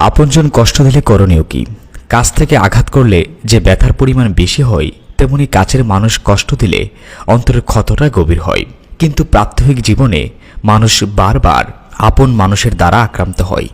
আপনজন কষ্ট দিলে করণীয় কি? কাছ থেকে আঘাত করলে যে ব্যথার পরিমাণ বেশি হয়, তেমনি কাছের মানুষ কষ্ট দিলে অন্তরের ক্ষতটা গভীর হয়। কিন্তু প্রাত্যহিক জীবনে মানুষ বারবার আপন মানুষের দ্বারা আক্রান্ত হয়।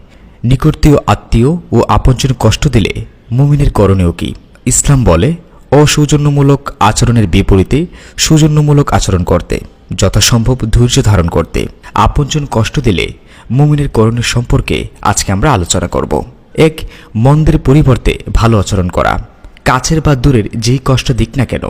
নিকটতীয় আত্মীয় ও আপনজন কষ্ট দিলে মুমিনের করণীয় কি? ইসলাম বলে, অসৌজন্যমূলক আচরণের বিপরীতে সৌজন্যমূলক আচরণ করতে, যথাসম্ভব ধৈর্য ধারণ করতে। আপনজন কষ্ট দিলে মুমিনের করণীয় সম্পর্কে আজকে আমরা আলোচনা করব। এক, মন্দের পরিবর্তে ভালো আচরণ করা। কাছের বা দূরের যেই কষ্ট দিক না কেন,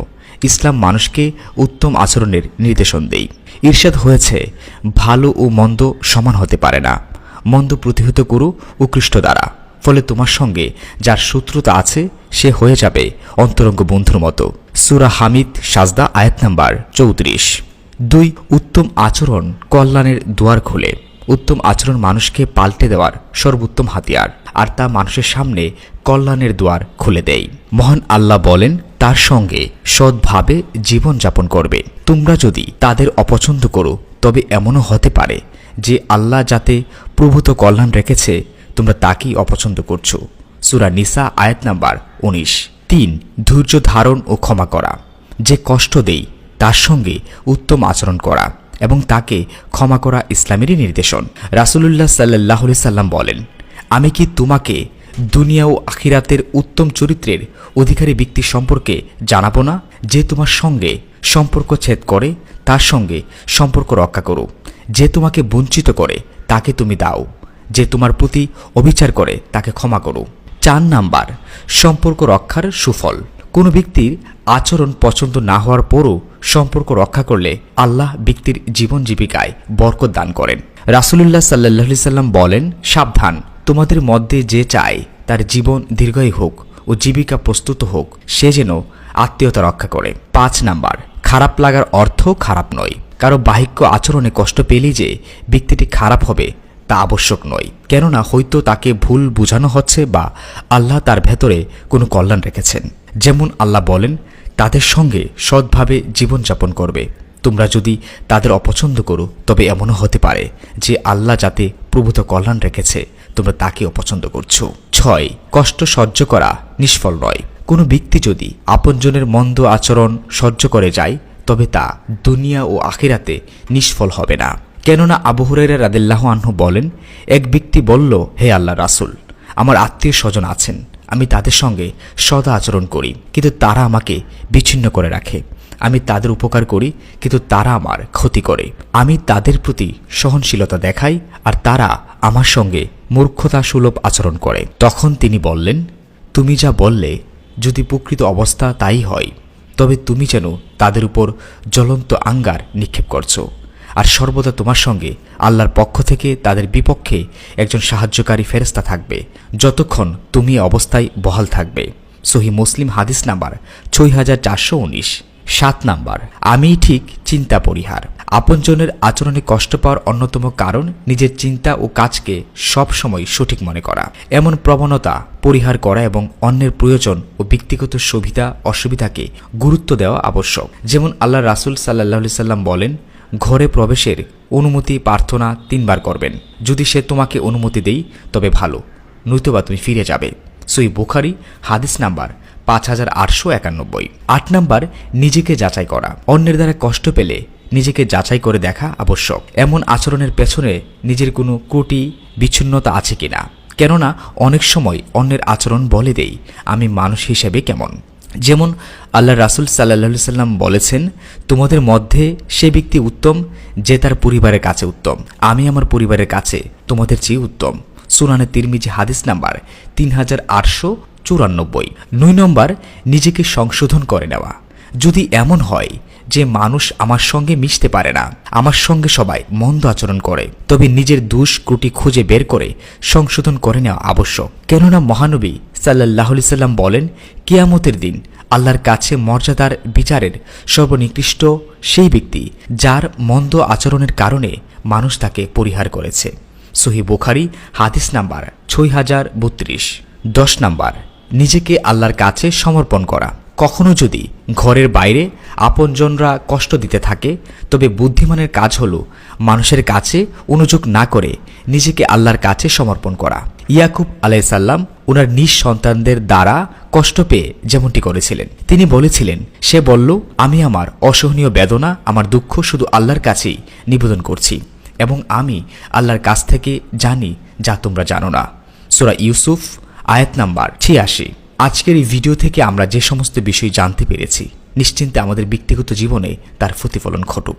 ইসলাম মানুষকে উত্তম আচরণের নির্দেশন দেয়। ঈর্ষাদ হয়েছে, ভালো ও মন্দ সমান হতে পারে না। মন্দ প্রতিহত করু উকৃষ্ট দ্বারা। ফলে তোমার সঙ্গে যার শত্রুতা আছে, সে হয়ে যাবে অন্তরঙ্গ বন্ধুর মতো। সুরা হামিদ, সাজদা, আয়াত নাম্বার চৌত্রিশ। দুই, উত্তম আচরণ কল্যাণের দুয়ার খোলে। উত্তম আচরণ মানুষকে পাল্টে দেওয়ার সর্বোত্তম হাতিয়ার। আর তা মানুষের সামনে কল্যাণের দুয়ার খুলে দেয়। মহান আল্লাহ বলেন, তার সঙ্গে সৎভাবে জীবনযাপন করবে। তোমরা যদি তাদের অপছন্দ করো, তবে এমনও হতে পারে যে আল্লাহ যাতে প্রভূত কল্যাণ রেখেছে, তোমরা তাকেই অপছন্দ করছ। সুরা নিসা, আয়াত নাম্বার উনিশ। তিন, ধৈর্য ধারণ ও ক্ষমা করা। যে কষ্ট দেই, তার সঙ্গে উত্তম আচরণ করা। এবং তাকে ক্ষমা করা ইসলামেরই নির্দেশন। রাসুলুল্লাহ সাল্লাহ সাল্লাম বলেন, আমি কি তোমাকে দুনিয়া ও আখিরাতের উত্তম চরিত্রের অধিকারী ব্যক্তি সম্পর্কে জানাব না? যে তোমার সঙ্গে সম্পর্ক ছেদ করে, তার সঙ্গে সম্পর্ক রক্ষা করো। যে তোমাকে বঞ্চিত করে, তাকে তুমি দাও। যে তোমার প্রতি অবিচার করে, তাকে ক্ষমা করো। চার নাম্বার, সম্পর্ক রক্ষার সুফল। কোনো ব্যক্তির আচরণ পছন্দ না হওয়ার পরও সম্পর্ক রক্ষা করলে আল্লাহ ব্যক্তির জীবন জীবিকায় বরকত দান করেন। রাসুলুল্লাহ সাল্লাহ সাল্লাম বলেন, সাবধান, তোমাদের মধ্যে যে চায় তার জীবন দীর্ঘই হোক ও জীবিকা প্রস্তুত হোক, সে যেন আত্মীয়তা রক্ষা করে। পাঁচ নাম্বার, খারাপ লাগার অর্থ খারাপ নয়। কারও বাহিক্য আচরণে কষ্ট পেলেই যে ব্যক্তিটি খারাপ হবে তা আবশ্যক নয়। কেননা হয়তো তাকে ভুল বোঝানো হচ্ছে বা আল্লাহ তার ভেতরে কোনো কল্যাণ রেখেছেন। যেমন আল্লাহ বলেন, তাদের সঙ্গে সৎভাবে জীবনযাপন করবে। তোমরা যদি তাদের অপছন্দ করো, তবে এমনও হতে পারে যে আল্লাহ যাতে প্রভূত কল্যাণ রেখেছে, তোমরা তাকে অপছন্দ করছ। ছয়, কষ্ট সহ্য করা নিষ্ফল নয়। কোনো ব্যক্তি যদি আপনজনের মন্দ আচরণ সহ্য করে যায়, তবে তা দুনিয়া ও আখিরাতে নিষ্ফল হবে না। কেননা আবু হুরাইরা রাদিল্লাহ আনহু বলেন, এক ব্যক্তি বলল, হে আল্লাহ রাসুল, আমার আত্মীয় স্বজন আছেন। আমি তাদের সঙ্গে সদা আচরণ করি, কিন্তু তারা আমাকে বিচ্ছিন্ন করে রাখে। আমি তাদের উপকার করি, কিন্তু তারা আমার ক্ষতি করে। আমি তাদের প্রতি সহনশীলতা দেখাই, আর তারা আমার সঙ্গে মূর্খতা সুলভ আচরণ করে। তখন তিনি বললেন, তুমি যা বললে, যদি প্রকৃত অবস্থা তাই হয়, তবে তুমি যেন তাদের উপর জ্বলন্ত আঙ্গার নিক্ষেপ করছ। আর সর্বদা তোমার সঙ্গে আল্লাহর পক্ষ থেকে তাদের বিপক্ষে একজন সাহায্যকারী ফেরেস্তা থাকবে, যতক্ষণ তুমি অবস্থায় বহাল থাকবে। সহি মুসলিম হাদিস নাম্বার ছয় হাজার চারশো উনিশ, সাত নাম্বার। আমি ঠিক চিন্তা পরিহার। আপনজনের আচরণে কষ্ট পাওয়ার অন্যতম কারণ নিজের চিন্তা ও কাজকে সব সময় সঠিক মনে করা। এমন প্রবণতা পরিহার করা এবং অন্যের প্রয়োজন ও ব্যক্তিগত সুবিধা, অসুবিধাকে গুরুত্ব দেওয়া আবশ্যক। যেমন আল্লাহ রাসুল সাল্লাহ সাল্লাম বলেন ঘরে প্রবেশের অনুমতি প্রার্থনা তিনবার করবেন। যদি সে তোমাকে অনুমতি দেই, তবে ভালো। নয়তোবা তুমি ফিরে যাবে। সই বুখারি, হাদিস নাম্বার পাঁচ হাজার আটশো একানব্বই। আট নাম্বার, নিজেকে যাচাই করা। অন্যের দ্বারা কষ্ট পেলে নিজেকে যাচাই করে দেখা আবশ্যক। এমন আচরণের পেছনে নিজের কোনো ত্রুটি বিচ্ছিন্নতা আছে কিনা? কেননা, অনেক সময় অন্যের আচরণ বলে দেই, আমি মানুষ হিসেবে কেমন? যেমন আল্লাহ রাসুল সাল্লাহ সাল্লাম বলেছেন, তোমাদের মধ্যে সে ব্যক্তি উত্তম যে তার পরিবারের কাছে উত্তম। আমি আমার পরিবারের কাছে তোমাদের চেয়ে উত্তম। সুনানে তিরমিজি হাদিস নাম্বার তিন হাজার আটশো চুরানব্বই। নয় নম্বর, নিজেকে সংশোধন করে নেওয়া। যদি এমন হয় যে মানুষ আমার সঙ্গে মিশতে পারে না, আমার সঙ্গে সবাই মন্দ আচরণ করে, তবে নিজের দুষ ত্রুটি খুঁজে বের করে সংশোধন করে নেওয়া আবশ্যক। কেননা মহানবী সাল্লাহ সাল্লাম বলেন, কিয়ামতের দিন আল্লাহর কাছে মর্যাদার বিচারের সর্বনিকৃষ্ট সেই ব্যক্তি যার মন্দ আচরণের কারণে মানুষ তাকে পরিহার করেছে। সহি বুখারি, হাদিস নাম্বার ছয় হাজার বত্রিশ, দশ নাম্বার, নিজেকে আল্লাহর কাছে সমর্পণ করা। কখনো যদি ঘরের বাইরে আপনজনরা কষ্ট দিতে থাকে, তবে বুদ্ধিমানের কাজ হলো মানুষের কাছে অনুযোগ না করে নিজেকে আল্লাহর কাছে সমর্পণ করা। ইয়াকুব আলাইসাল্লাম ওনার নিজ সন্তানদের দ্বারা কষ্ট পেয়ে যেমনটি করেছিলেন। তিনি বলেছিলেন, সে বলল, আমি আমার অসহনীয় বেদনা, আমার দুঃখ শুধু আল্লাহর কাছেই নিবেদন করছি এবং আমি আল্লাহর কাছ থেকে জানি যা তোমরা জানো না সোরা ইউসুফ, আয়াত নাম্বার ছিয়াশি। আজকের এই ভিডিও থেকে আমরা যে সমস্ত বিষয় জানতে পেরেছি, নিশ্চিন্তে আমাদের ব্যক্তিগত জীবনে তার প্রতিফলন ঘটুক।